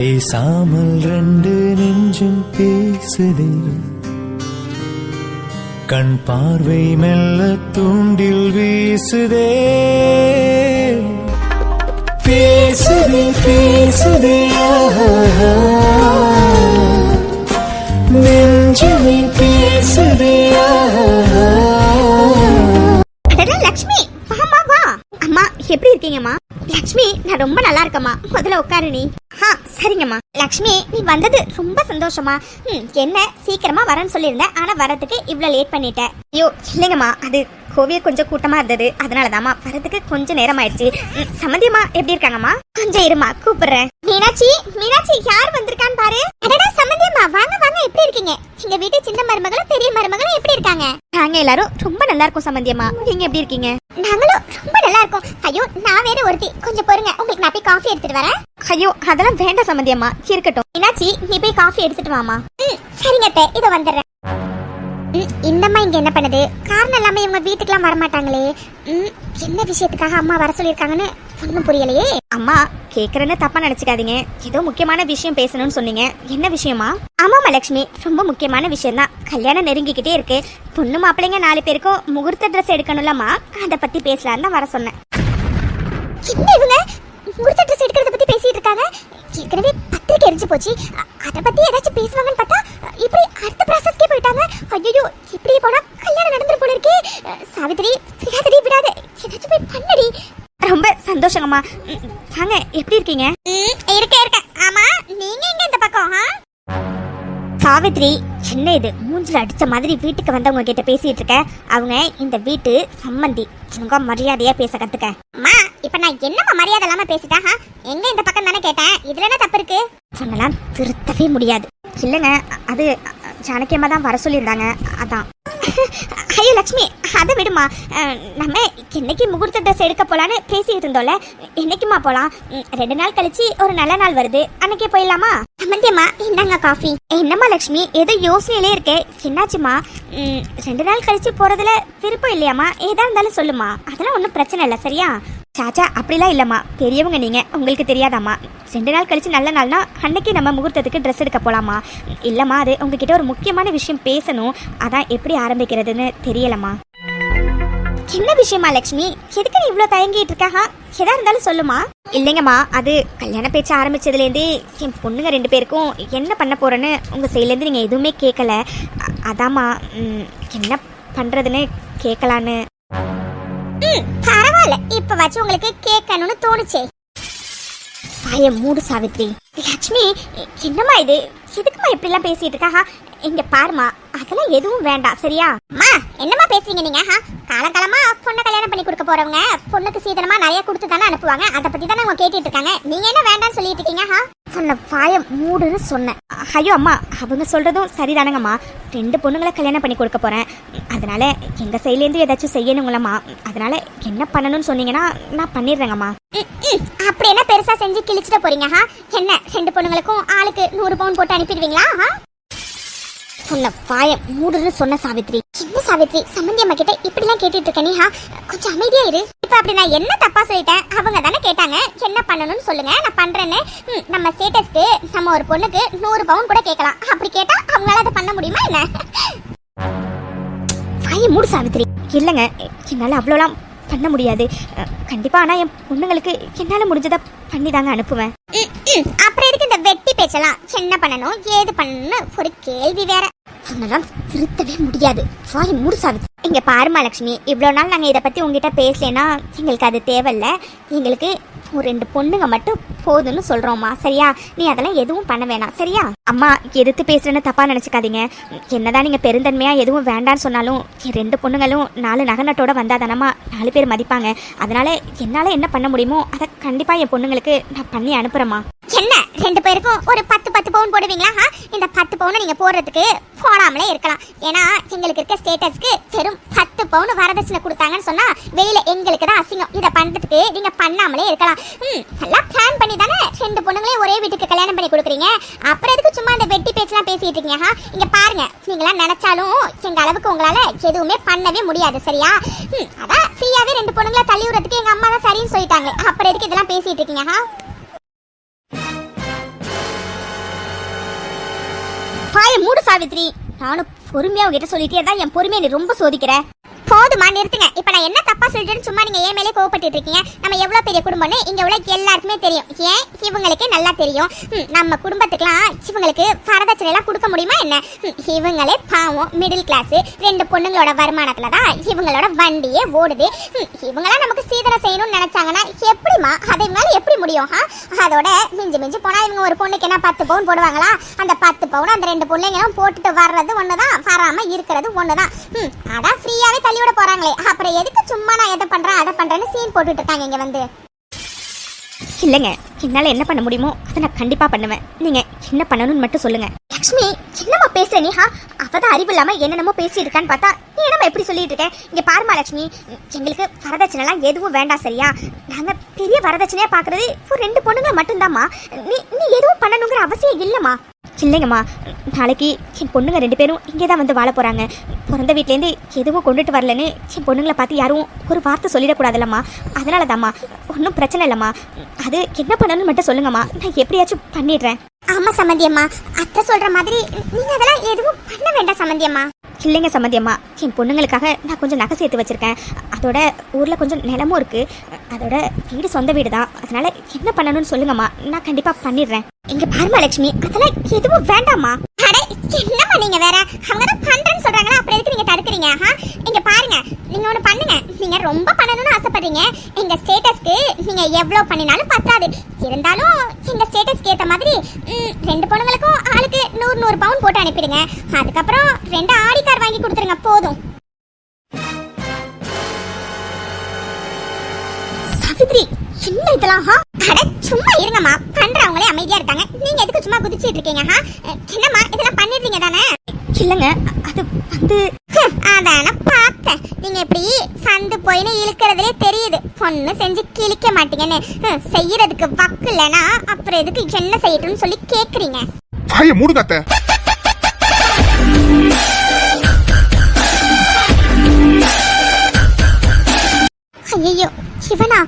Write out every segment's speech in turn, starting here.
பேசாமல் ரெண்டு நெஞ்சும் பேசுதே. கண் பார்வை மெல்ல தூண்டில் வீசுதே. பேசுதே பேசுதே நெஞ்சுமே பேசுதே லக்ஷ்மி அம்மா எப்படி இருக்கீங்கம்மா? லக்ஷ்மி நான் ரொம்ப நல்லா இருக்கேம்மா. முதல்ல உட்காரு நீ. ஆ சரிங்கம்மா. லக்ஷ்மி நீ வந்தது ரொம்ப சந்தோஷமா. ம் என்ன சீக்கிரமா வரேன்னு சொல்லியிருந்தேன் ஆனா வரதுக்கு இவ்வளோ லேட் பண்ணிட்டேன் ஐயோ இல்லைங்கம்மா அது கோவில் கொஞ்சம் கூட்டமா இருந்தது. அதனாலதாம்மா வரதுக்கு கொஞ்சம் நேரம் ஆயிடுச்சு சமந்தியம்மா எப்படி இருக்காங்கம்மா? கொஞ்சம் இருமா கூப்பிடுறேன். மீனாட்சி மீனாட்சி யார் வந்திருக்கான்னு பாரு. அடடா சமந்தியம்மா வாங்க வாங்க எப்படி இருக்கீங்க? எங்க வீட்டு சின்ன மருமகளும் பெரிய மருமகளும் எப்படி இருக்காங்க? நாங்க எல்லாரும் ரொம்ப நல்லா இருக்கும் சமந்தியம்மா. நீங்க எப்படி இருக்கீங்க? நாங்களும் ரொம்ப நல்லா இருக்கோம் ஐயோ நான் வேற ஒருத்தி. கொஞ்சம் பொறுங்க. உங்களுக்கு நான் போய் காஃபி எடுத்துட்டு வரேன். ஐயோ அதெல்லாம் வேண்டாம் சம்மந்தியம்மா இருக்கட்டும். மீனாட்சி நீ போய் காஃபி எடுத்துட்டு வாமா ம் சரிங்க அத்தை. இதோ வந்துடுறேன். இந்தம்மா இங்க என்ன பண்ணுது? காரணம் இல்லாம இவங்க வீட்டுக்குலாம் வர மாட்டாங்களே ம், என்ன விஷயத்துக்காக அம்மா வர சொல்லியிருக்காங்கன்னு ஒன்றும் புரியலையே. அம்மா கேக்குறேன்னு தப்பா நினைச்சுக்காதீங்க. ஏதோ முக்கியமான விஷயம் பேசணும்னு சொன்னீங்க. என்ன விஷயமா ஆமாமா லட்சுமி ரொம்ப முக்கியமான விஷயம் தான் கல்யாணம் நெருங்கிக்கிட்டே இருக்கு. பொண்ணு மாப்பிள்ளைங்க நாலு பேருக்கும் முகூர்த்த ட்ரெஸ் எடுக்கணும்லம்மா. அதை பத்தி பேசலான்னு தான் வர சொன்னேன். என்ன இவங்க? முடிச்ச ட்ரெஸ் எடுக்கிறத பத்தி பேசிட்டு இருக்காங்க. ஏற்கனவே பத்திரிக்கை எரிஞ்சு போச்சு. அதை அத பத்தி ஏதாச்சும் பேசுவாங்கன்னு பார்த்தா இப்படி அடுத்த ப்ராசஸ்க்கே போயிட்டாங்க. ஐயோ இப்படி போனா கல்யாணம் நடந்துட்டு போல இருக்கே சாவித்திரி விடாதடி விடாத. ஏதாச்சும் போய் பண்ணடி. ரொம்ப சந்தோஷங்கம்மா. வாங்க எப்படி இருக்கீங்க? இருக்க இருக்க ஆமா நீங்க எங்க இந்த பக்கம் சாவித்ரி என்ன இது மூஞ்சில் அடித்த மாதிரி வீட்டுக்கு வந்தவங்க கிட்ட பேசிட்டு இருக்க. அவங்க இந்த வீட்டு சம்மந்தி உங்க மரியாதையா பேச கத்துக்க. அம்மா இப்ப நான் என்னம்மா மரியாதை இல்லாம பேசிட்டா? எங்க இந்த பக்கம் தானே கேட்டேன்? இதுல என்ன தப்பு இருக்கு? சொன்னலாம் திருத்தவே முடியாது. இல்லைங்க அது சாணக்கியமாக தான் வர சொல்லியிருந்தாங்க. அதான். ஐயோ லக்ஷ்மி அதை விடுமா. நம்ம என்னைக்கு முகூர்த்த ட்ரெஸ் எடுக்க போலான்னு பேசிட்டு இருந்தோம்ல என்னைக்குமா போலாம் ரெண்டு நாள் கழிச்சு ஒரு நல்ல நாள் வருது. அன்னைக்கே போயிடலாமா? சம்மந்தியம்மா என்னங்க காஃபி என்னம்மா லக்ஷ்மி ஏதோ யோசனையிலே இருக்கே. என்னாச்சுமா ரெண்டு நாள் கழிச்சு போறதுல விருப்பம் இல்லையாம்மா? ஏதா இருந்தாலும் சொல்லுமா அதெல்லாம் ஒன்றும் பிரச்சனை இல்லை சரியா? சாச்சா அப்படிலாம் இல்லைம்மா. பெரியவங்க நீங்கள் உங்களுக்கு தெரியாதாம்மா. ரெண்டு நாள் கழித்து நல்ல நாள்னா அன்னைக்கு நம்ம முகூர்த்தத்துக்கு ட்ரெஸ் எடுக்க போகலாமா இல்லைம்மா அது உங்ககிட்ட ஒரு முக்கியமான விஷயம் பேசணும். அதான் எப்படி ஆரம்பிக்கிறதுன்னு தெரியலம்மா. என்ன விஷயமா லக்ஷ்மி? எதுக்கு நீ இவ்வளோ தயங்கிட்டு இருக்காஹா எதா இருந்தாலும் சொல்லுமா இல்லைங்கம்மா அது கல்யாண பேச்சு ஆரம்பிச்சதுலேருந்தே என் பொண்ணுங்க ரெண்டு பேருக்கும் என்ன பண்ண போறேன்னு உங்கள் சைட்லேருந்து நீங்கள் எதுவுமே கேட்கல அதாம்மா என்ன பண்ணுறதுன்னு கேட்கலான்னு ம் பரவாயில்ல. இப்ப வச்சு உங்களுக்கு கேட்கணும்னு தோணுச்சே. பாய மூடு சாவித்ரி. லட்சுமி என்னம்மா இது? எதுக்குமா இப்படி எல்லாம் பேசிட்டு இருக்கா? இங்க பாருமா அதெல்லாம் எதுவும் வேண்டாம் சரியா? அம்மா என்னம்மா பேசுறீங்க நீங்க ஹா? காலங்காலமா பொண்ணை கல்யாணம் பண்ணி கொடுக்க போறவங்க பொண்ணுக்கு சீதனமா நிறைய கொடுத்து தானே அனுப்புவாங்க அதை பத்தி தானே அவங்க கேட்டுட்டு இருக்காங்க. நீங்க என்ன வேண்டாம்னு சொல்லிட்டு இருக்கீங்க ஹா? சொன்ன பாய மூடுன்னு சொன்னேன். ஐயோ அம்மா அவங்க சொல்றதும் சரிதானங்கம்மா. ரெண்டு பொண்ணுங்களை கல்யாணம் பண்ணி கொடுக்க போறேன். அதனால எங்க சைட்லேருந்து ஏதாச்சும் செய்யணுங்களம்மா. அதனால என்ன பண்ணணும்னு சொன்னீங்கன்னா நான் பண்ணிடுறேங்கம்மா. அப்படி என்ன பெருசா செஞ்சு கிழிச்சிட போறீங்க ஹா? என்ன ரெண்டு பொண்ணுங்களுக்கும் ஆளுக்கு நூறு பவுன் போட்டு அனுப்பிடுவீங்களா ஹா? சொன்ன வாய மூடுன்னு சொன்ன சாவித்ரி. என்ன சாவித்ரி? சம்பந்தி அம்மா கிட்ட இப்படி எல்லாம் கேட்டுட்டு இருக்க ஹா? கொஞ்சம் அமைதியா இரு. இப்ப அப்படி நான் என்ன தப்பா சொல்லிட்டேன்? அவங்க தானே கேட்டாங்க. என்ன பண்ணணும்னு சொல்லுங்க. நான் பண்றேன்னு. ம், நம்ம ஸ்டேட்டஸ்க்கு நம்ம ஒரு பொண்ணுக்கு நூறு பவுன் கூட கேட்கலாம். அப்படி கேட்டா அவங்களால அதை பண்ண முடியுமா என்ன? வாய மூடு சாவித்திரி இல்லைங்க என்னால் அவ்வளோலாம் பண்ண முடியாது. கண்டிப்பாக கண்டிப்பா ஆனா என் பொண்ணுங்களுக்கு என்னால முடிஞ்சதை பண்ணி தாங்க அனுப்புவேன் அப்புறம் எதுக்கு இந்த வெட்டி பேச்செல்லாம்? என்ன பண்ணணும்? ஏது பண்ணணும்னு ஒரு கேள்வி வேற. அதனால் திருத்தவே முடியாது. வாய் முடிசாது இங்கே பாருமா லக்ஷ்மி இவ்வளோ நாள் நாங்கள் இதை பற்றி உங்ககிட்ட பேசலைன்னா எங்களுக்கு அது தேவையில்ல. எங்களுக்கு ஒரு ரெண்டு பொண்ணுங்க மட்டும் போதும்னு சொல்கிறோம்மா சரியா? நீ அதெல்லாம் எதுவும் பண்ண வேணாம் சரியா? அம்மா எதிர்த்து பேசுகிறேன்னு தப்பாக நினச்சிக்காதீங்க. என்னதான் நீங்கள் பெருந்தன்மையாக எதுவும் வேண்டான்னு சொன்னாலும் ரெண்டு பொண்ணுங்களும் நாலு நகநட்டோட தானம்மா நாலு பேர் மதிப்பாங்க. அதனால் என்னால் என்ன பண்ண முடியுமோ அதை கண்டிப்பாக என் பொண்ணுங்களுக்கு நான் பண்ணி அனுப்புகிறேம்மா என்ன? ரெண்டு பேருக்கும் ஒரு பத்து பத்து பவுன் போடுவீங்களா இந்த பத்து பவுனை நீங்க போடுறதுக்கு போடாமலே இருக்கலாம். ஏன்னா எங்களுக்கு இருக்க ஸ்டேட்டஸ்க்கு வெறும் பத்து பவுன் வரதட்சணை கொடுத்தாங்கன்னு சொன்னா வெளியில எங்களுக்கு தான் அசிங்கம். இதை பண்றதுக்கு நீங்க பண்ணாமலே இருக்கலாம். ம் நல்லா பிளான் பண்ணி தானே? ரெண்டு பொண்ணுங்களே ஒரே வீட்டுக்கு கல்யாணம் பண்ணி கொடுக்குறீங்க. அப்புறம் எதுக்கு சும்மா இந்த வெட்டி பேச்செல்லாம் பேசிட்டு இருக்கீங்க ஆ? இங்க பாருங்க நீங்களாம் நினைச்சாலும் எங்க அளவுக்கு உங்களால எதுவுமே பண்ணவே முடியாது சரியா? ம் அதான் ஃப்ரீயாவே ரெண்டு பொண்ணுங்களை தள்ளி விடுறதுக்கு எங்க அம்மா தான் சரின்னு சொல்லிட்டாங்க அப்புறம் எதுக்கு இதெல்லாம் பேசிட்டு இருக்கீங்க ஆ? மூடு சாவித்ரி. நானும் பொறுமையா உங்ககிட்ட சொல்லிட்டே தான் என் பொறுமையை நீ ரொம்ப சோதிக்கிற. போதுமா நிறுத்துங்க. இப்ப நான் என்ன தப்பா சொல்லிட்டேன்னு சும்மா நீங்க ஏன் மேலே கோவப்பட்டு இருக்கீங்க. நம்ம எவ்வளவு பெரிய குடும்பம்னு இங்க உள்ள எல்லாருக்குமே தெரியும். ஏன்? இவங்களுக்கே நல்லா தெரியும். நம்ம குடும்பத்துக்குலாம் இவங்களுக்கு வரதட்சணை எல்லாம் கொடுக்க முடியுமா என்ன? இவங்களே பாவம் மிடில் கிளாஸ் ரெண்டு பொண்ணுங்களோட வருமானத்துல தான் இவங்களோட வண்டியே ஓடுது. இவங்களாம் நமக்கு சீதனை செய்யணும்னு நினைச்சாங்கன்னா முடியுமா அதை மேல எப்படி முடியும் அதோட மிஞ்சி மிஞ்சி போனா இவங்க ஒரு பொண்ணுக்கு என்ன பத்து பவுன் போடுவாங்களா? அந்த பத்து பவுன் அந்த ரெண்டு பிள்ளைங்களும் போட்டுட்டு வர்றது ஒண்ணுதான். வராம இருக்கிறது ஒண்ணுதான். ம், அதான் ஃப்ரீயாகவே தள்ளி விட போறாங்களே. அப்புறம் எதுக்கு சும்மா நான் எதை பண்றேன் அதை பண்றேன்னு சீன் போட்டுட்டு இருக்காங்க இங்க வந்து. இல்லைங்க. என்னால் என்ன பண்ண முடியுமோ அதை நான் கண்டிப்பாக பண்ணுவேன். நீங்கள் என்ன பண்ணணும்னு மட்டும் சொல்லுங்கள் லக்ஷ்மி என்னம்மா பேசுகிற நீ ஹா அவள் தான் அறிவு இல்லாமல் என்னென்னமோ பேசியிருக்கான்னு பார்த்தா நீ என்னம்மா எப்படி சொல்லிட்டு இருக்கேன் இங்கே பாருமா லக்ஷ்மி. எங்களுக்கு வரதட்சணைலாம் எதுவும் வேண்டாம் சரியா? நாங்கள் பெரிய வரதட்சணையாக பார்க்குறது ஒரு ரெண்டு பொண்ணுங்க மட்டும்தாம்மா. நீ நீ எதுவும் பண்ணணுங்கிற அவசியம் இல்லைம்மா. இல்லைங்கம்மா. நாளைக்கு என் பொண்ணுங்க ரெண்டு பேரும் இங்கே தான் வந்து வாழ போகிறாங்க பிறந்த வீட்லேருந்து எதுவும் கொண்டுட்டு வரலன்னு என் பொண்ணுங்களை பார்த்து யாரும் ஒரு வார்த்தை சொல்லிடக்கூடாதுல்லம்மா. அதனால தாம்மா ஒன்றும் பிரச்சனை இல்லைம்மா. அது என்ன பண்ணணும்னு மட்டும் சொல்லுங்கம்மா. நான் எப்படியாச்சும் பண்ணிடுறேன். ஆமாம் சம்மந்தியம்மா அத்தை சொல்கிற மாதிரி நீங்கள் அதெல்லாம் எதுவும் பண்ண வேண்டாம் சம்மந்தியம்மா இல்லைங்க சம்மந்தியம்மா என் பொண்ணுங்களுக்காக நான் கொஞ்சம் நகை சேர்த்து வச்சிருக்கேன். அதோட ஊரில் கொஞ்சம் நிலமும் இருக்கு. அதோட வீடு சொந்த வீடு தான் அதனால் என்ன பண்ணணும்னு சொல்லுங்கம்மா. நான் கண்டிப்பாக பண்ணிடுறேன். எங்கள் பரமலட்சுமி லட்சுமி அதெல்லாம் எதுவும் வேண்டாம்மா. அடே என்னம்மா நீங்கள் வேற? அவங்க தான் பண்ணுறேன்னு சொல்கிறாங்களா அப்புறம் எதுக்கு நீங்கள் தடுக்கிறீங்க ஆ? இங்கே பாருங்க. நீங்கள் ஒன்று பண்ணுங்க. நீங்கள் ரொம்ப பண்ணணும்னு ஆசைப்படுறீங்க. எங்கள் ஸ்டேட்டஸ்க்கு நீங்கள் எவ்வளோ பண்ணினாலும் பத்தாது. இருந்தாலும் எங்கள் ஸ்டேட்டஸ்க்கு ஏற்ற மாதிரி ரெண்டு பொண்ணுங்களுக்கும் ஆளுக்கு நூறு பவுன் போட்டு அனுப்பிடுங்க. அதுக்கப்புறம் ரெண்டு ஆடி கார் வாங்கி கொடுத்துருங்க போதும். சாவித்ரி என்ன இதெல்லாம் ஹா அட சும்மா இருங்கம்மா. பண்றவங்களே அமைதியா இருக்காங்க. நீங்க எதுக்கு சும்மா குதிச்சிட்டு இருக்கீங்க ஹா என்னம்மா இதெல்லாம் பண்ணிடுறீங்க தானே? இல்லங்க அது வந்து அதான பார்த்தேன். நீங்க இப்படி சந்து போயின்னு இழுக்கிறதுலே தெரியுது. பொண்ணு செஞ்சு கிழிக்க மாட்டீங்கன்னு. செய்யறதுக்கு வக்கு இல்லைன்னா அப்புறம் எதுக்கு என்ன செய்யட்டும்னு சொல்லி கேக்குறீங்க? வாய மூடுங்க அத்தை ஐயோ சிவனா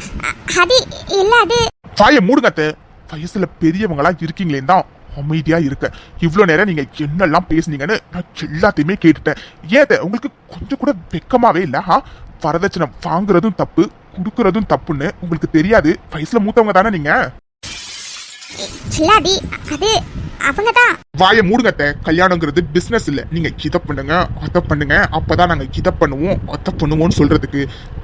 அது இல்ல அது வாய மூடுங்க அத்தை வயசுல பெரியவங்களா இருக்கீங்களே தான் அமைதியா இருக்க. இவ்வளவு நேரம் நீங்க என்னெல்லாம் பேசுனீங்கன்னு நான் எல்லாத்தையுமே கேட்டுட்டேன். அத்தை, உங்களுக்கு கொஞ்சம் கூட வெக்கமாவே இல்ல ஹா வரதட்சணை வாங்குறதும் தப்பு கொடுக்கறதும் தப்புன்னு உங்களுக்கு தெரியாது. வயசுல மூத்தவங்க தானே நீங்க? அது அவங்க தான் வாய மூடுங்க அத்தை கல்யாணங்கிறது பிசினஸ் இல்ல. நீங்க இதை பண்ணுங்க அதை பண்ணுங்க அப்பதான் நாங்க இதை பண்ணுவோம் அதை பண்ணுவோம்னு சொல்றதுக்கு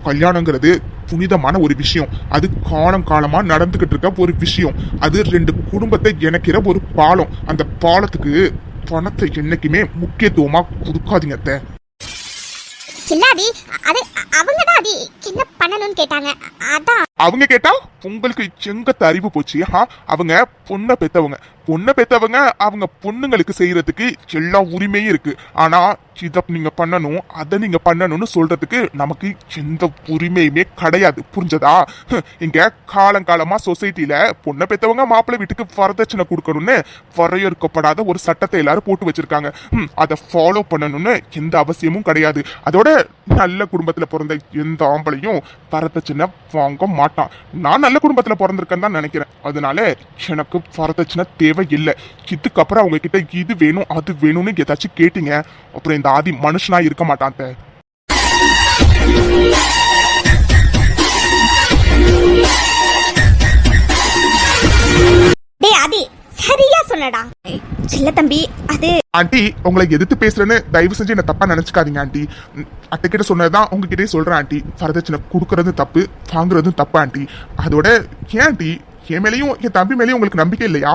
கல்யாணங்கிறது புனிதமான ஒரு விஷயம். அது காலம் காலமா நடந்துகிட்டு இருக்க ஒரு விஷயம். அது ரெண்டு குடும்பத்தை இணைக்கிற ஒரு பாலம். அந்த பாலத்துக்கு பணத்தை என்னைக்குமே முக்கியத்துவமா கொடுக்காதீங்க அத்தை. இல்ல அது அவங்க தான் அது என்ன பண்ணணும்னு கேட்டாங்க. அதான். அவங்க கேட்டா உங்களுக்கு எங்கத்த அறிவு போச்சு? அவங்க பொண்ணை பெத்தவங்க. பொண்ணை பெத்தவங்க அவங்க பொண்ணுங்களுக்கு செய்யறதுக்கு எல்லா உரிமையும் இருக்கு. ஆனா இதை நீங்க பண்ணணும் அதை நீங்க பண்ணணும்னு சொல்றதுக்கு நமக்கு எந்த உரிமையுமே கிடையாது. புரிஞ்சதா? இங்க காலங்காலமா சொசைட்டில பொண்ணை பெத்தவங்க மாப்பிள்ளை வீட்டுக்கு வரதட்சணை கொடுக்கணும்னு வரையறுக்கப்படாத ஒரு சட்டத்தை எல்லாரும் போட்டு வச்சிருக்காங்க. அதை ஃபாலோ பண்ணணும்னு எந்த அவசியமும் கிடையாது. அதோட நல்ல குடும்பத்துல பிறந்த எந்த ஆம்பளையும் வரதட்சணை வாங்க மாட்டான். நான் நல்ல குடும்பத்துல பிறந்திருக்கேன்னு தான் நினைக்கிறேன். அதனால எனக்கு வரதட்சணை தேவை இல்லை. இதுக்கப்புறம் அவங்க கிட்ட இது வேணும் அது வேணும்னு ஏதாச்சும் கேட்டீங்க. அப்புறம் இந்த ஆதி மனுஷனா இருக்க மாட்டான் அது சரியா சொன்னடா. இல்ல தம்பி அது ஆண்டி உங்களை எதிர்த்து பேசுறேன்னு தயவு செஞ்சு என்ன தப்பா நினைச்சுக்காதீங்க ஆண்டி. அத்தை கிட்ட சொன்னதுதான் உங்ககிட்டயே சொல்றேன் ஆண்டி. வரதட்சணை கொடுக்கறதும் தப்பு வாங்குறதும் தப்பு ஆண்டி. அதோட ஏன் ஆண்டி? என் மேலேயும் என் தம்பி மேலேயும் உங்களுக்கு நம்பிக்கை இல்லையா?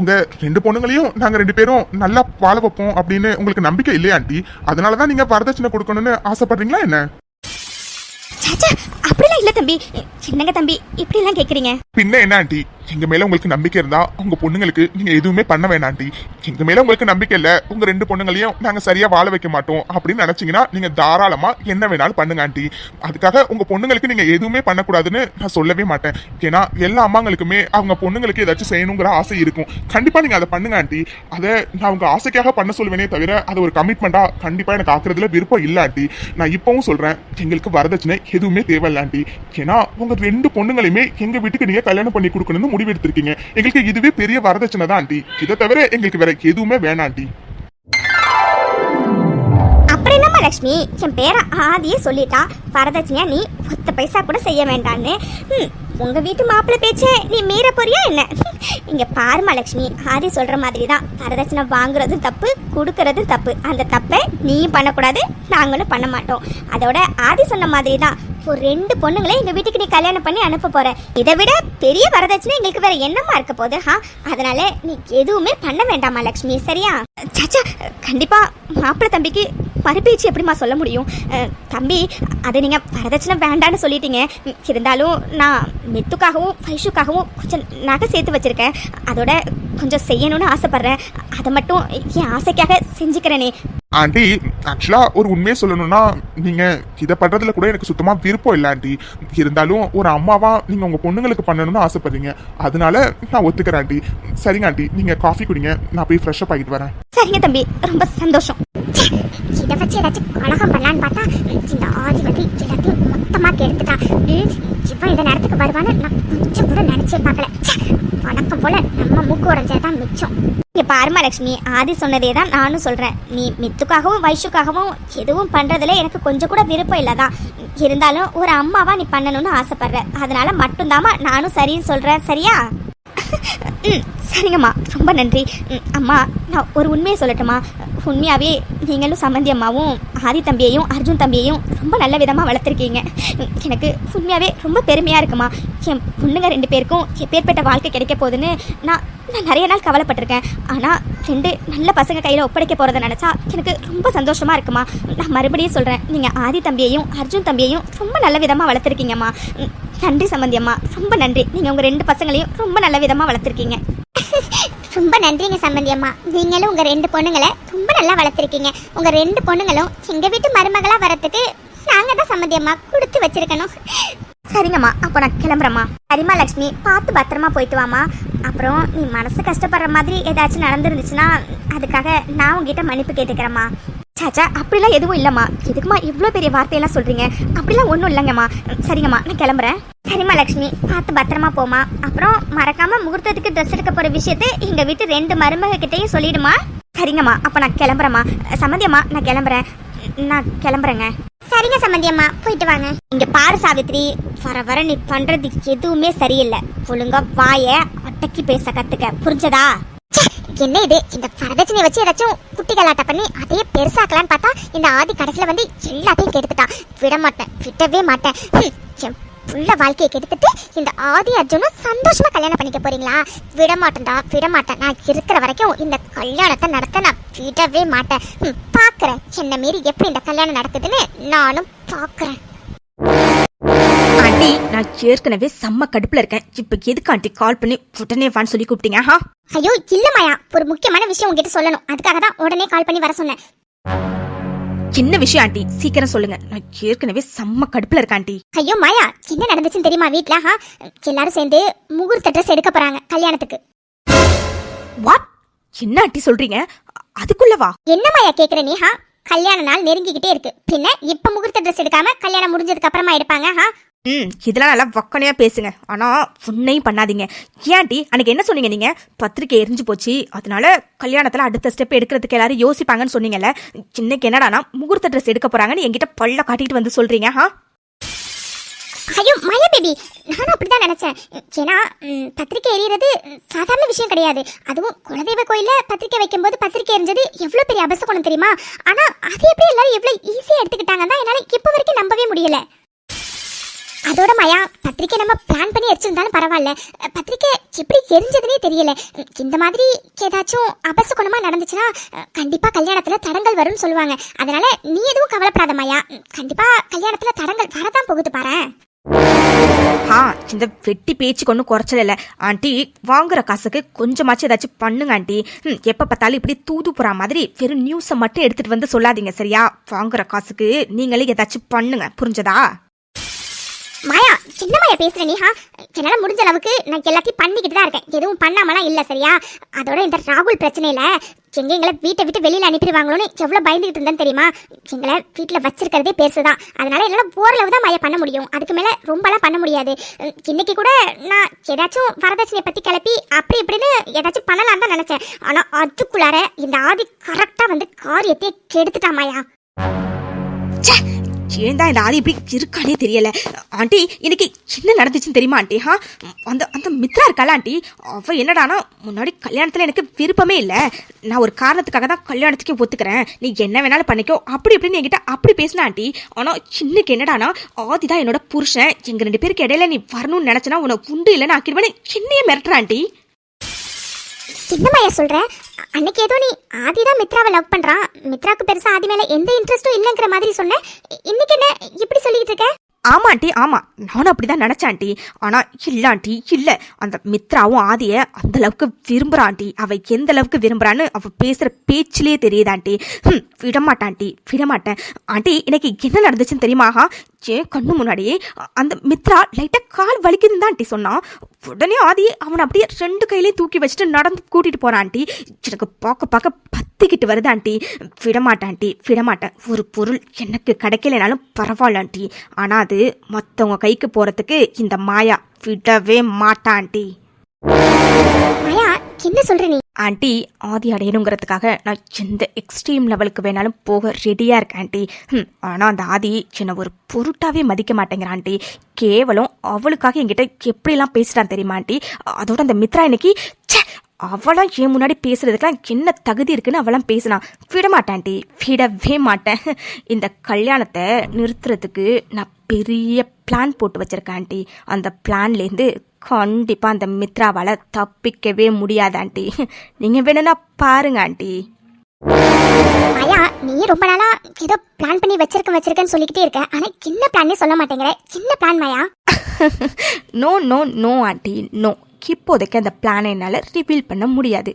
உங்க ரெண்டு பொண்ணுங்களையும் நாங்க ரெண்டு பேரும் நல்லா வாழ வைப்போம் அப்படின்னு உங்களுக்கு நம்பிக்கை இல்லையா ஆண்டி? அதனாலதான் நீங்க வரதட்சணை கொடுக்கணும்னு ஆசைப்படுறீங்களா என்ன? அப்படிலாம் இல்ல தம்பி. என்னங்க தம்பி இப்படி எல்லாம் கேக்குறீங்க. பின்ன என்ன ஆண்டி? எங்க மேல உங்களுக்கு நம்பிக்கை இருந்தா உங்க பொண்ணுங்களுக்கு நீங்க எதுவுமே பண்ண வேணாம் ஆண்டி. எங்க மேல உங்களுக்கு நம்பிக்கை இல்ல உங்க ரெண்டு பொண்ணுங்களையும் நாங்க சரியா வாழ வைக்க மாட்டோம் அப்படின்னு நினைச்சீங்கன்னா நீங்க தாராளமா என்ன வேணாலும் பண்ணுங்க ஆண்டி. அதுக்காக உங்க பொண்ணுங்களுக்கு நீங்க எதுவுமே பண்ணக்கூடாதுன்னு நான் சொல்லவே மாட்டேன். ஏன்னா எல்லா அம்மாங்களுக்குமே அவங்க பொண்ணுங்களுக்கு ஏதாச்சும் செய்யணுங்கிற ஆசை இருக்கும். கண்டிப்பா நீங்க அதை பண்ணுங்க ஆண்டி. அதை நான் உங்க ஆசைக்காக பண்ண சொல்லுவேனே தவிர அது ஒரு கமிட்மெண்டா கண்டிப்பா எனக்கு ஆக்குறதுல விருப்பம் இல்ல ஆண்டி. நான் இப்பவும் சொல்றேன் எங்களுக்கு வரதட்சணை எதுவுமே தேவை நாள் ஆண்டி. ஏன்னா உங்க ரெண்டு பொண்ணுங்களையுமே எங்க வீட்டுக்கு நீங்க கல்யாணம் பண்ணி கொடுக்கணும்னு முடிவு எடுத்திருக்கீங்க எங்களுக்கு இதுவே பெரிய வரதட்சணை தான் ஆண்டி. இதை தவிர எங்களுக்கு வேற எதுவுமே வேணாம் ஆண்டி. அப்புறம் என்னம்மா லக்ஷ்மி? என் பேரை ஆதியே சொல்லிட்டா வரதட்சணையா நீ ஒத்த பைசா கூட செய்ய வேண்டான்னு. உங்க வீட்டு மாப்பிள்ளை பேச்சே நீ மீற போறியா என்ன? இங்க பார் லக்ஷ்மி ஹாரி சொல்ற மாதிரி தான் வரதட்சணை வாங்குறது தப்பு கொடுக்கறது தப்பு. அந்த தப்பை நீயும் பண்ணக்கூடாது நாங்களும் பண்ண மாட்டோம். அதோட ஆதி சொன்ன மாதிரி தான் ஒரு ரெண்டு பொண்ணுங்களே எங்கள் வீட்டுக்கு நீ கல்யாணம் பண்ணி அனுப்ப போகிற இதை விட பெரிய வரதட்சணை எங்களுக்கு வேற என்னமா இருக்க போகுது ஹா அதனால நீ எதுவுமே பண்ண வேண்டாமா லக்ஷ்மி சரியா? சச்சா கண்டிப்பாக மாப்பிள்ளை தம்பிக்கு மறுபேச்சு எப்படிம்மா சொல்ல முடியும்? தம்பி அதை நீங்கள் வரதட்சணை வேண்டான்னு சொல்லிட்டீங்க. இருந்தாலும் நான் மெத்துக்காகவும் ஃபைஷுக்காகவும் கொஞ்சம் நகை சேர்த்து வச்சுருக்கேன். அதோட கொஞ்சம் செய்யணும்னு ஆசைப்பட்றேன். அதை மட்டும் என் ஆசைக்காக செஞ்சுக்கிறேனே. ஆண்டி ஆக்சுவலாக ஒரு உண்மையை சொல்லணும்னா நீங்கள் இதை பண்ணுறதுல கூட எனக்கு சுத்தமாக விருப்பம் இல்லை ஆண்டி. இருந்தாலும் ஒரு அம்மாவாக நீங்கள் உங்கள் பொண்ணுங்களுக்கு பண்ணணும்னு ஆசைப்படுறீங்க. அதனால நான் ஒத்துக்கிறேன் ஆண்டி. சரிங்க ஆண்டி. நீங்கள் காஃபி குடிங்க. நான் போய் ஃப்ரெஷ்அப் ஆகிட்டு வரேன். சரிங்க தம்பி. ரொம்ப சந்தோஷம். இதை வச்சு ஏதாச்சும் கலகம் பண்ணலான்னு பார்த்தா இந்த ஆதி வந்து எல்லாத்தையும் மொத்தமா கெடுத்துட்டா. இவன் இந்த நேரத்துக்கு வருவான்னு நான் கொஞ்சம் கூட நினைச்சே பார்க்கல. வணக்கம் போல நம்ம மூக்கு உடஞ்சதான் மிச்சம். இங்கே பாருமா ஆதி சொன்னதே தான் நானும் சொல்றேன். நீ மித்துக்காகவும் வயசுக்காகவும் எதுவும் பண்ணுறதுல எனக்கு கொஞ்சம் கூட விருப்பம் இல்லதான் இருந்தாலும் ஒரு அம்மாவாக நீ பண்ணணும்னு ஆசைப்படுற. அதனால மட்டும்தாம்மா நானும் சரின்னு சொல்கிறேன் சரியா? ம் சரிங்கம்மா. ரொம்ப நன்றி. அம்மா நான் ஒரு உண்மையை சொல்லட்டுமா உண்மையாகவே நீங்களும் சம்மந்தி அம்மாவும் ஆதி தம்பியையும் அர்ஜுன் தம்பியையும் ரொம்ப நல்ல விதமாக வளர்த்துருக்கீங்க. எனக்கு உண்மையாகவே ரொம்ப பெருமையாக இருக்குமா என் பொண்ணுங்க ரெண்டு பேருக்கும் எப்பேற்பட்ட வாழ்க்கை கிடைக்க போகுதுன்னு நான் நான் நிறைய நாள் கவலைப்பட்டிருக்கேன். ஆனால் ரெண்டு நல்ல பசங்க கையில் ஒப்படைக்க போகிறத நினச்சா எனக்கு ரொம்ப சந்தோஷமாக இருக்குமா நான் மறுபடியும் சொல்கிறேன் நீங்கள் ஆதி தம்பியையும் அர்ஜுன் தம்பியையும் ரொம்ப நல்ல விதமாக வளர்த்துருக்கீங்கம்மா. நன்றி சம்மந்தி அம்மா. ரொம்ப நன்றி. நீங்கள் உங்கள் ரெண்டு பசங்களையும் ரொம்ப நல்ல விதமாக வளர்த்துருக்கீங்க. ரொம்ப நன்றிங்க சம்பந்தி அம்மா. நீங்களும் உங்க ரெண்டு பொண்ணுங்களை ரொம்ப நல்லா வளர்த்துருக்கீங்க. உங்க ரெண்டு பொண்ணுங்களும் எங்க வீட்டு மருமகளா வரத்துக்கு நாங்க தான் சம்பந்தி அம்மா கொடுத்து வச்சிருக்கணும். சரிங்கம்மா அப்போ நான் கிளம்புறேம்மா. சரிம்மா லக்ஷ்மி. பார்த்து பத்திரமா போயிட்டு வாம்மா. அப்புறம் நீ மனசு கஷ்டப்படுற மாதிரி ஏதாச்சும் நடந்துருந்துச்சுன்னா அதுக்காக நான் உங்ககிட்ட மன்னிப்பு கேட்டுக்கிறேம்மா. சாச்சா அப்படிலாம் எதுவும் இல்லைம்மா. எதுக்குமா இவ்வளோ பெரிய வார்த்தையெல்லாம் சொல்கிறீங்க அப்படிலாம் ஒன்றும் இல்லைங்கம்மா. சரிங்கம்மா நான் கிளம்புறேன். சரிம்மா லக்ஷ்மி பார்த்து பத்திரமா போமா அப்புறம் மறக்காம முகூர்த்தத்துக்கு ட்ரெஸ் எடுக்க போகிற விஷயத்தை எங்கள் வீட்டு ரெண்டு மருமக கிட்டேயும் சொல்லிடுமா. சரிங்கம்மா அப்போ நான் கிளம்புறேம்மா. சம்மந்தியம்மா நான் கிளம்புறேன். நான் கிளம்புறேங்க. சரிங்க சம்மந்தியம்மா போயிட்டு வாங்க. இங்க பாரு சாவித்ரி வர வர நீ பண்றது எதுவுமே சரியில்லை. ஒழுங்கா வாய அட்டக்கி பேச கத்துக்க. புரிஞ்சதா? என்ன இது? இந்த வரதட்சணையை வச்சு ஏதாச்சும் குட்டி கலாட்டம் பண்ணி அதையே பெருசாக்கலான்னு பார்த்தா இந்த ஆதி கடைசியில வந்து எல்லாத்தையும் கெடுத்துட்டான். விட மாட்டேன் விடவே மாட்டேன். புள்ள வாழ்க்கையை கெடுத்துட்டு இந்த ஆதி அர்ஜுனும் சந்தோஷமா கல்யாணம் பண்ணிக்க போறீங்களா? விட மாட்டேன்டா விட மாட்டேன் நான் இருக்கிற வரைக்கும் இந்த கல்யாணத்தை நடத்த நான் விடவே மாட்டேன். ஹம், பார்க்கறேன் என்ன மீறி எப்படி இந்த கல்யாணம் நடக்குதுன்னு நானும் பார்க்கறேன் ஆண்டி நான் ஏற்கனவே செம்ம கடுப்புல இருக்கேன். இப்ப எதுக்கு ஆண்டி கால் பண்ணி உடனே வான்னு சொல்லி கூப்பிட்டீங்க? ஹா ஐயோ இல்ல மாயா. ஒரு முக்கியமான விஷயம் உங்ககிட்ட சொல்லணும். அதுக்காக தான் உடனே கால் பண்ணி வர சொன்னேன். சின்ன விஷயம் ஆண்டி. சீக்கிரம் சொல்லுங்க. நான் ஏற்கனவே செம்ம கடுப்புல இருக்கேன் ஆண்டி. ஐயோ மாயா என்ன நடந்துச்சுன்னு தெரியுமா வீட்ல? ஹா எல்லாரும் சேர்ந்து முகூர்த்த ட்ரெஸ் எடுக்க போறாங்க கல்யாணத்துக்கு. வாட் என்ன ஆண்டி சொல்றீங்க? அ- அதுக்குள்ளவா என்ன மாயா கேக்குற நீ ஹா கல்யாண நாள் நெருங்கிக்கிட்டே இருக்கு. பின்ன இப்ப முகூர்த்த ட்ரெஸ் எடுக்காம கல்யாணம் முடிஞ்சதுக்கு அப்புறமா எடுப்பாங்க ஹா ம். இதெல்லாம் நல்லா வக்கனையா பேசுங்க. ஆனா உன்னையும் பண்ணாதீங்க. ஏன் ஆண்டி அன்னைக்கு என்ன சொன்னீங்க நீங்க? பத்திரிக்கை எரிஞ்சு போச்சு. அதனால கல்யாணத்துல அடுத்த ஸ்டெப் எடுக்கிறதுக்கு எல்லாரும் யோசிப்பாங்கன்னு சொன்னீங்கல்ல. இன்னைக்கு என்னடானா முகூர்த்த ட்ரெஸ் எடுக்க போறாங்கன்னு என்கிட்ட பல்ல காட்டிட்டு வந்து சொல்றீங்க. ஹா ஐயோ மாயா பேபி நானும் அப்படிதான் நினைச்சேன். ஏன்னா பத்திரிக்கை எரியறது சாதாரண விஷயம் கிடையாது. அதுவும் குலதெய்வ கோயில்ல பத்திரிக்கை வைக்கும்போது பத்திரிக்கை எரிஞ்சது எவ்வளவு பெரிய அபசகுணம் தெரியுமா? ஆனா அது எப்படி எல்லாரும் எவ்வளவு ஈஸியா எடுத்துக்கிட்டாங்க தான் என்னால இப்ப வரைக்கும் நம்பவே முடியல. அதோட மாயா பத்திரிக்கை நம்ம பிளான் பண்ணி அடிச்சிருந்தாலும் பரவாயில்ல. பத்திரிக்கை எப்படி தெரிஞ்சதுன்னே தெரியல. இந்த மாதிரி ஏதாச்சும் அபசகுணமா நடந்துச்சுன்னா கண்டிப்பாக கண்டிப்பா கல்யாணத்துல தடங்கள் வரும்னு சொல்லுவாங்க. அதனால நீ எதுவும் கவலைப்படாத மாயா. கண்டிப்பாக கண்டிப்பா கல்யாணத்துல தடங்கள் வரதான் போகுது பாரு ஆ இந்த வெட்டி பேச்சுக்கு ஒன்றும் குறைச்சல இல்லை. ஆண்டி வாங்குற காசுக்கு கொஞ்சமாச்சும் ஏதாச்சும் பண்ணுங்க ஆண்டி. ம், எப்போ பார்த்தாலும் இப்படி தூது போகிற மாதிரி வெறும் நியூஸை மட்டும் எடுத்துகிட்டு வந்து சொல்லாதீங்க சரியா? வாங்குற காசுக்கு நீங்களே ஏதாச்சும் பண்ணுங்க புரிஞ்சதா? மாயா சின்ன மாயா பேசுற நீஹா என்னால முடிஞ்ச அளவுக்கு நான் எல்லாத்தையும் பண்ணிக்கிட்டு தான் இருக்கேன். எதுவும் பண்ணாமலாம் இல்லை சரியா? அதோட இந்த ராகுல் பிரச்சனையில எங்க எங்களை வீட்டை விட்டு வெளியில அனுப்பிடுவாங்களோன்னு எவ்வளவு பயந்துகிட்டு இருந்தேன்னு தெரியுமா? எங்களை வீட்டில் வச்சிருக்கிறதே பெருசுதான் அதனால என்னால ஓரளவு தான் மாயா பண்ண முடியும். அதுக்கு மேல ரொம்பலாம் பண்ண முடியாது. உம், இன்னைக்கு கூட நான் ஏதாச்சும் வரதட்சணையை பத்தி கிளப்பி அப்படி இப்படின்னு ஏதாச்சும் பண்ணலாம் தான் நினைச்சேன். ஆனா அதுக்குள்ளார இந்த ஆதி கரெக்டா வந்து காரியத்தையே கெடுத்துட்டான் மாயா. ச்சே இந்த ஆதி இப்படி இருக்கானே தெரியல. ஆண்டி இன்னைக்கு என்ன நடந்துச்சுன்னு தெரியுமா ஆண்டி? ஹா? அந்த அந்த மித்ரா இருக்கால ஆண்டி? அவள் என்னடானா முன்னாடி கல்யாணத்தில் எனக்கு விருப்பமே இல்லை. நான் ஒரு காரணத்துக்காக தான் கல்யாணத்துக்கே ஒத்துக்கிறேன். நீ என்ன வேணாலும் பண்ணிக்கோ. அப்படி இப்படின்னு என்கிட்ட அப்படி பேசின ஆண்டி. ஆனால் சின்னக்கு என்னடானா ஆதி தான் என்னோட புருஷன். எங்கள் ரெண்டு பேருக்கு இடையில நீ வரணும்னு நினச்சினா உனக்கு உண்டு இல்லைன்னு ஆக்கிடுவேன் என்னையே மிரட்டுற ஆண்டி. என்ன சொல்கிற அன்னைக்கு ஏதோ நீ ஆதி தான் மித்ராவை லவ் பண்ணுறான் மித்ராவுக்கு பெருசாக ஆதி மேலே எந்த இன்ட்ரெஸ்ட்டும் இல்லைங்கிற மாதிரி சொன்னேன் இன்னைக்கு என்ன இப்படி சொல்லிட்டு இருக்க? ஆமா ஆண்டி ஆமா. நானும் அப்படிதான் நினைச்சேன் ஆண்டி. ஆனா இல்ல ஆண்டி இல்ல. அந்த மித்ராவும் ஆதிய அந்த அளவுக்கு விரும்புறா ஆண்டி. அவ எந்த அளவுக்கு விரும்புறான்னு அவ பேசுற பேச்சிலே தெரியுதாண்டி ஹம், விடமாட்டான் ஆண்டி. விடமாட்டேன். ஆண்டி இன்னைக்கு என்ன நடந்துச்சுன்னு தெரியுமாஹா ஏன் கண்ணு முன்னாடியே அந்த மித்ரா லைட்டாக கால் வலிக்குதுன்னு தான் ஆண்டி சொன்னான். உடனே ஆதி அவனை அப்படியே ரெண்டு கையிலையும் தூக்கி வச்சுட்டு நடந்து கூட்டிகிட்டு போகிறான் ஆண்டி. எனக்கு பார்க்க பார்க்க பத்திக்கிட்டு வருது ஆண்டி. விடமாட்டேன் ஆண்டி விடமாட்டேன். ஒரு பொருள் எனக்கு கிடைக்கலனாலும் பரவாயில்ல ஆண்டி. ஆனால் அது மற்றவங்க கைக்கு போகிறதுக்கு இந்த மாயா விடவே மாட்டான் ஆண்டி. என்ன சொல்ற நீ? ஆண்டி ஆதி அடையணுங்கிறதுக்காக நான் எந்த எக்ஸ்ட்ரீம் லெவலுக்கு வேணாலும் போக ரெடியாக இருக்கேன் ஆண்டி. ம் ஆனால் அந்த ஆதி என்னை ஒரு பொருட்டாவே மதிக்க மாட்டேங்கிறான் ஆண்டி. கேவலம் அவளுக்காக என்கிட்ட எப்படிலாம் பேசுகிறான் தெரியுமா ஆண்டி? அதோட அந்த மித்ரா இன்னைக்கு ச்சே அவளாம் என் முன்னாடி பேசுறதுக்கெல்லாம் என்ன தகுதி இருக்குன்னு அவளாம் பேசினான் விட ஆண்டி. விடவே மாட்டேன். இந்த கல்யாணத்தை நிறுத்துறதுக்கு நான் பெரிய பிளான் போட்டு வச்சிருக்கேன் ஆண்டி. அந்த பிளான்லேருந்து கண்டிப்பாக அந்த மித்ராவால் தப்பிக்கவே முடியாது ஆண்டி. நீங்கள் வேணும்னா பாருங்க ஆண்டி. மாயா நீ ரொம்ப நாளா ஏதோ பிளான் பண்ணி வச்சிருக்க வச்சிருக்கேன்னு சொல்லிக்கிட்டே இருக்க. ஆனா என்ன பிளான்னே சொல்ல மாட்டேங்கிற. என்ன plan Maya. No no no aunty. No இப்போதைக்கு அந்த பிளானை என்னால் ரிவீல் பண்ண முடியாது.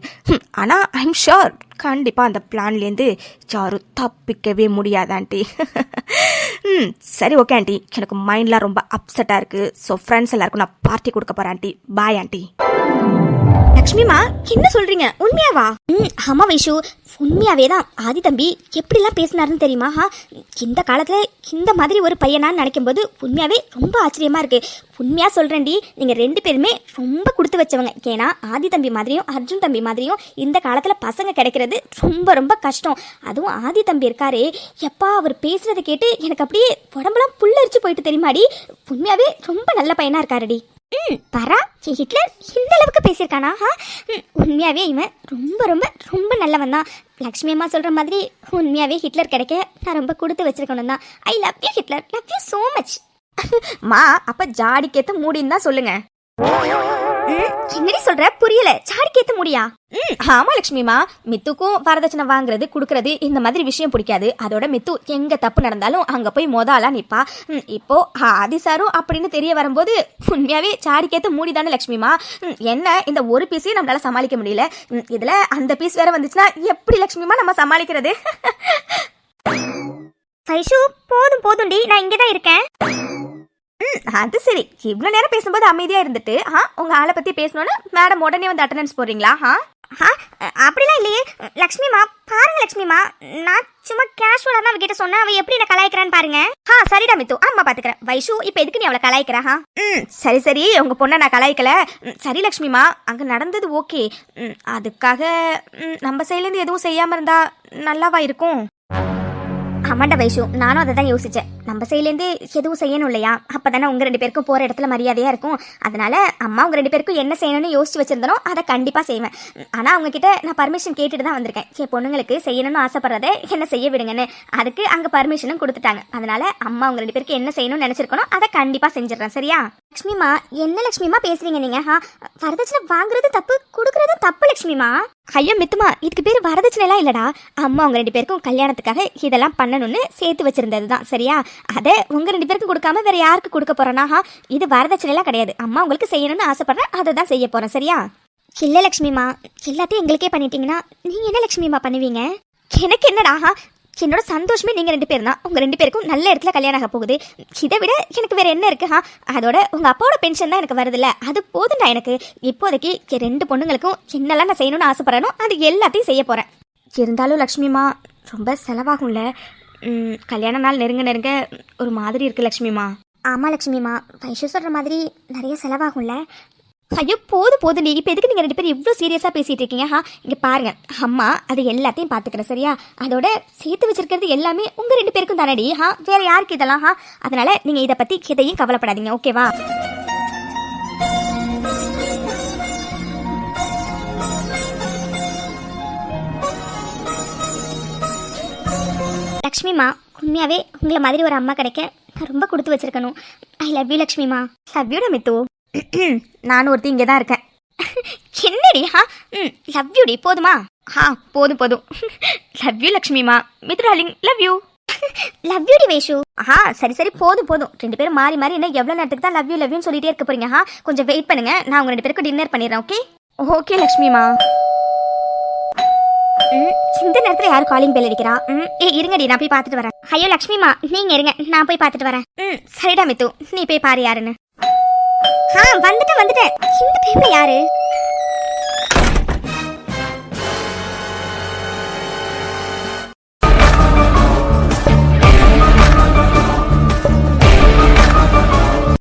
ஆனால் ஐம் ஷோர் கண்டிப்பாக அந்த பிளான்லேருந்து யாரும் தப்பிக்கவே முடியாது ஆண்டி. ம் சரி ஓகே ஆண்டி. எனக்கு மைண்ட்லாம் ரொம்ப அப்செட்டாக இருக்குது ஸோ ஃப்ரெண்ட்ஸ் எல்லாருக்கும் நான் பார்ட்டி கொடுக்க போகிறேன் ஆண்டி. Bye aunty. லக்ஷ்மிமா என்ன சொல்றீங்க? உண்மையாவா? ம் ஆமா வைஷு. உண்மையாவே தான் ஆதி தம்பி எப்படிலாம் பேசினாருன்னு தெரியுமா? இந்த காலத்துல இந்த மாதிரி ஒரு பையனான்னு நினைக்கும் போது உண்மையாவே ரொம்ப ஆச்சரியமா இருக்கு. உண்மையா சொல்றேன்டி நீங்க ரெண்டு பேருமே ரொம்ப கொடுத்து வச்சவங்க. ஏன்னா ஆதி தம்பி மாதிரியும் அர்ஜுன் தம்பி மாதிரியும் இந்த காலத்தில் பசங்க கிடைக்கிறது ரொம்ப ரொம்ப கஷ்டம். அதுவும் ஆதி தம்பி இருக்காரே. எப்பா அவர் பேசுறதை கேட்டு எனக்கு அப்படியே உடம்பெல்லாம் புல்லரிச்சு போயிட்டு தெரியுமாடி? உண்மையாவே ரொம்ப நல்ல பையனா இருக்காருடி. ம் பரா ஹிட்லர் இந்த அளவுக்கு பேசியிருக்கானா? உண்மையாகவே இவன் ரொம்ப ரொம்ப ரொம்ப நல்லவன் தான். லக்ஷ்மி அம்மா சொல்கிற மாதிரி உண்மையாகவே ஹிட்லர் கிடைக்க நான் ரொம்ப கொடுத்து வச்சிருக்கணும் தான். I love you Hitler. Love you so much மா அப்போ ஜாடிக்கேற்ற மூடின்னு தான் சொல்லுங்கள் என்னடி சொல்ற? புரியல. சாடிக்கேத்த முடியா? ம். ஆமா லட்சுமிமா மித்துக்கும் வரதட்சணை வாங்குறது கொடுக்கறது இந்த மாதிரி விஷயம் பிடிக்காது. அதோட மித்து எங்க தப்பு நடந்தாலும் அங்க போய் மொதாலா நிப்பா. ம், இப்போ ஆதி சாரும் அப்படின்னு தெரிய வரும்போது உண்மையாவே சாடிக்கேத்த மூடிதானே லட்சுமிமா என்ன? இந்த ஒரு பீஸையும் நம்மளால சமாளிக்க முடியல. இதுல அந்த பீஸ் வேற வந்துச்சுன்னா எப்படி லட்சுமிமா நம்ம சமாளிக்கிறது? வைஷு போதும் போதும்டி. நான் இங்கே தான் இருக்கேன். ம், அது சரி. இவ்வளவு நேரம் பேசும்போது அமைதியா இருந்துட்டு ஆ உங்க ஆளை பத்தி பேசணும்னு மேடம் உடனே வந்து அட்டண்டன்ஸ் போடுறீங்களா? ஆ ஆ அப்படிலாம் இல்லையே. லக்ஷ்மிமா பாருங்க லக்ஷ்மிமா நான் சும்மா கேஷுவலாக தான் அவகிட்ட சொன்னேன். அவ எப்படி என்ன கலாய்க்கிறான்னு பாருங்க. ஆ சரிடா மித்து. அம்மா பாத்துக்கிறேன். வைஷு இப்போ எதுக்கு நீ அவளை கலாய்க்கிற? ஹா ம் சரி சரி. உங்க பொண்ணை நான் கலாய்க்கல. ம், சரி லக்ஷ்மிமா அங்க நடந்தது ஓகே. ம், அதுக்காக ம், நம்ம சைட்லேருந்து எதுவும் செய்யாம இருந்தா நல்லாவா இருக்கும்? ஆமாண்டா வைஷு நானும் அதை தான் யோசிச்சேன். நம்ம சைட்லேருந்து எதுவும் செய்யணும் இல்லையா? அப்போ தானே உங்கள் ரெண்டு பேருக்கும் போகிற இடத்துல மரியாதையாக இருக்கும். அதனால அம்மா உங்கள் ரெண்டு பேருக்கும் என்ன செய்யணும்னு யோசிச்சு வச்சிருந்தனோ அதை கண்டிப்பாக செய்வேன். ஆனால் அவங்க கிட்ட நான் பர்மிஷன் கேட்டுட்டு தான் வந்திருக்கேன். என் பொண்ணுங்களுக்கு செய்யணும்னு ஆசைப்படுறதை என்ன செய்ய விடுங்கன்னு. அதுக்கு அங்கே பர்மிஷனும் கொடுத்துட்டாங்க. அதனால அம்மா உங்கள் ரெண்டு பேருக்கு என்ன செய்யணும்னு நினச்சிருக்கணும் அதை கண்டிப்பாக செஞ்சிடறேன். சரியா? லக்ஷ்மிமா என்ன லக்ஷ்மிமா பேசுறீங்க நீங்க? ஹா வரதட்சணை வாங்குறது தப்பு கொடுக்கறது தப்பு லக்ஷ்மிமா? ஐயோ மித்துமா இதுக்கு பேர் வரதட்சணை எல்லாம் இல்லடா. அம்மா உங்க ரெண்டு பேருக்கும் கல்யாணத்துக்காக இதெல்லாம் பண்ண பண்ணணும்னு சேர்த்து வச்சிருந்தது தான் சரியா? அதை உங்க ரெண்டு பேருக்கும் கொடுக்காம வேற யாருக்கு கொடுக்க போறேனா இது வரதட்சணை எல்லாம் கிடையாது. அம்மா உங்களுக்கு செய்யணும்னு ஆசைப்படுறேன் அதை தான் செய்ய போறேன். சரியா? இல்லை லக்ஷ்மிமா எல்லாத்தையும் எங்களுக்கே பண்ணிட்டீங்கன்னா நீங்கள் என்ன லக்ஷ்மிமா பண்ணுவீங்க? எனக்கு என்னடா என்னோட சந்தோஷமே நீங்க ரெண்டு பேரும் தான் உங்க ரெண்டு பேருக்கும் நல்ல இடத்துல கல்யாணம் ஆக போகுது. இதை விட எனக்கு வேற என்ன இருக்குஹா அதோட உங்க அப்பாவோட பென்ஷன் தான் எனக்கு வருதுல்ல. அது போதுண்டா எனக்கு. இப்போதைக்கு ரெண்டு பொண்ணுங்களுக்கும் என்னெல்லாம் நான் செய்யணும்னு ஆசைப்பட்றேனோ அது எல்லாத்தையும் செய்ய போறேன். இருந்தாலும் லக்ஷ்மிமா ரொம்ப செலவாகும்ல. கல்யாண நாள் நெருங்க நெருங்க ஒரு மாதிரி இருக்கு லக்ஷ்மிமா ஆமா லக்ஷ்மிமா வைஷு சொல்ற மாதிரி நிறைய செலவாகும்ல. ஐயோ போதும் போதும். நீ இப்போ எதுக்கு நீங்கள் ரெண்டு பேரும் இவ்வளோ சீரியஸாக பேசிட்டு இருக்கீங்க? ஹா இங்கே பாருங்க. அம்மா அது எல்லாத்தையும் பார்த்துக்கிறேன் சரியா? அதோட சேர்த்து வச்சிருக்கிறது எல்லாமே உங்கள் ரெண்டு பேருக்கும் தானடி? ஹா வேற யாருக்கு இதெல்லாம்? ஹா அதனால நீங்கள் இதை பற்றி எதையும் கவலைப்படாதீங்க ஓகேவா லக்ஷ்மிமா உண்மையாகவே உங்களை மாதிரி ஒரு அம்மா கிடைக்க நான் ரொம்ப கொடுத்து வச்சிருக்கணும். ஐ லவ் யூ லக்ஷ்மிமா. லவ் யூ மித்து நானும் ஒருத்தி இங்கே தான் இருக்கேன். என்னடி ஹா? ம் லவ் யூடி போதுமா? ஹா போதும் போதும். லவ் யூ லக்ஷ்மிமா. மித்ராலிங் லவ் யூ லவ் யூடி வேஷு. ஆஹா சரி சரி போதும் போதும். ரெண்டு பேரும் மாறி மாறி என்ன எவ்வளோ நேரத்துக்கு தான் லவ் யூ லவ் யூன்னு சொல்லிட்டே இருக்க போறீங்க ஹா? கொஞ்சம் வெயிட் பண்ணுங்க. நான் உங்க ரெண்டு பேருக்கு டின்னர் பண்ணிடுறேன் ஓகே ஓகே லக்ஷ்மிமா. இந்த நேரத்துல யார் காலிங் பெல் அடிக்கிறா? ஏ இருங்கடி நான் போய் பார்த்துட்டு வரேன். ஐயோ லக்ஷ்மிமா நீங்க இருங்க நான் போய் பார்த்துட்டு வரேன். ம் சரிடா மித்து நீ போய் பாரு யாருன்னு. ஆ வந்துட்டேன் வந்துட்டேன். இந்த டைம்ல யாரு?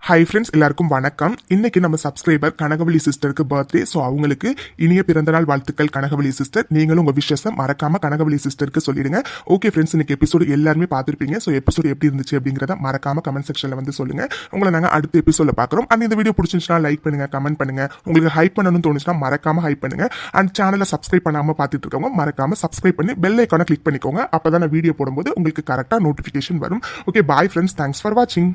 ஹை ஃப்ரெண்ட்ஸ் எல்லாருக்கும் வணக்கம். இன்னைக்கு நம்ம சப்ஸ்கிரைபர் கனகவலி சிஸ்டருக்கு பர்த்டே ஸோ அவங்களுக்கு இனிய பிறந்தநாள் வாழ்த்துக்கள் கனகவலி சிஸ்டர் நீங்களும் உங்க விஷயத்தை மறக்காம கனகவலி சிஸ்டருக்கு சொல்லிடுங்க. ஓகே ஃப்ரெண்ட்ஸ் இன்னைக்கு எபிசோடு எல்லாருமே பார்த்துருப்பீங்க. ஸோ எபிசோடு எப்படி இருந்துச்சு அப்படிங்கிறத மறக்காம கமெண்ட் செக்ஷனில் வந்து சொல்லுங்க. உங்களை நாங்கள் அடுத்த எபிசோட பார்க்குறோம். அண்ட் இந்த வீடியோ பிடிச்சிருந்துச்சுன்னா லைக் பண்ணுங்க கமெண்ட் பண்ணுங்க. உங்களுக்கு ஹைப் பண்ணணும்னு தோணுச்சுன்னா மறக்காம ஹைப் பண்ணுங்க. அண்ட் சேனலை சப்ஸ்கிரைப் பண்ணாமல் பார்த்துட்டு இருக்கவங்க மறக்காம சப்ஸ்கிரைப் பண்ணி பெல் ஐக்கான கிளிக் பண்ணிக்கோங்க. அப்போ தான் வீடியோ போடும்போது உங்களுக்கு கரெக்டாக நோட்டிஃபிகேஷன் வரும். Okay bye friends thanks for வாட்சிங்